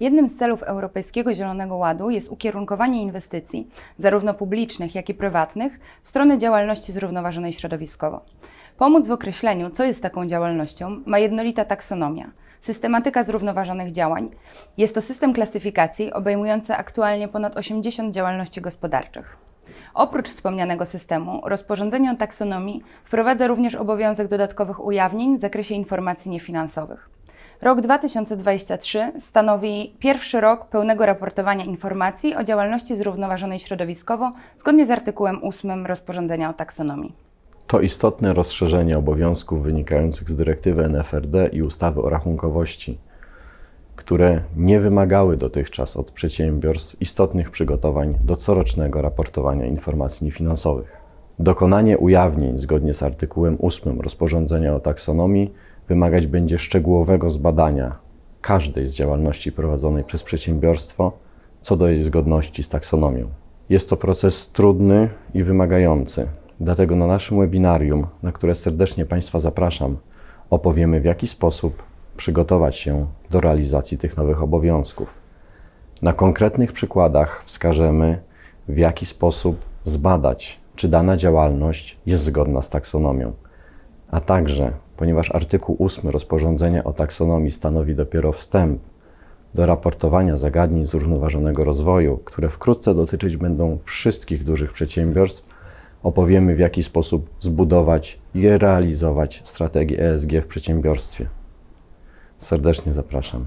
Jednym z celów Europejskiego Zielonego Ładu jest ukierunkowanie inwestycji, zarówno publicznych, jak i prywatnych, w stronę działalności zrównoważonej środowiskowo. Pomóc w określeniu, co jest taką działalnością, ma jednolita taksonomia, systematyka zrównoważonych działań. Jest to system klasyfikacji obejmujący aktualnie ponad 80 działalności gospodarczych. Oprócz wspomnianego systemu, rozporządzenie o taksonomii wprowadza również obowiązek dodatkowych ujawnień w zakresie informacji niefinansowych. Rok 2023 stanowi pierwszy rok pełnego raportowania informacji o działalności zrównoważonej środowiskowo zgodnie z artykułem 8 rozporządzenia o taksonomii. To istotne rozszerzenie obowiązków wynikających z dyrektywy NFRD i ustawy o rachunkowości, które nie wymagały dotychczas od przedsiębiorstw istotnych przygotowań do corocznego raportowania informacji niefinansowych. Dokonanie ujawnień zgodnie z artykułem 8 rozporządzenia o taksonomii wymagać będzie szczegółowego zbadania każdej z działalności prowadzonej przez przedsiębiorstwo co do jej zgodności z taksonomią. Jest to proces trudny i wymagający, dlatego na naszym webinarium, na które serdecznie Państwa zapraszam, opowiemy w jaki sposób przygotować się do realizacji tych nowych obowiązków. Na konkretnych przykładach wskażemy, w jaki sposób zbadać, czy dana działalność jest zgodna z taksonomią. A także, ponieważ artykuł 8 rozporządzenia o taksonomii stanowi dopiero wstęp do raportowania zagadnień zrównoważonego rozwoju, które wkrótce dotyczyć będą wszystkich dużych przedsiębiorstw, opowiemy w jaki sposób zbudować i realizować strategię ESG w przedsiębiorstwie. Serdecznie zapraszam.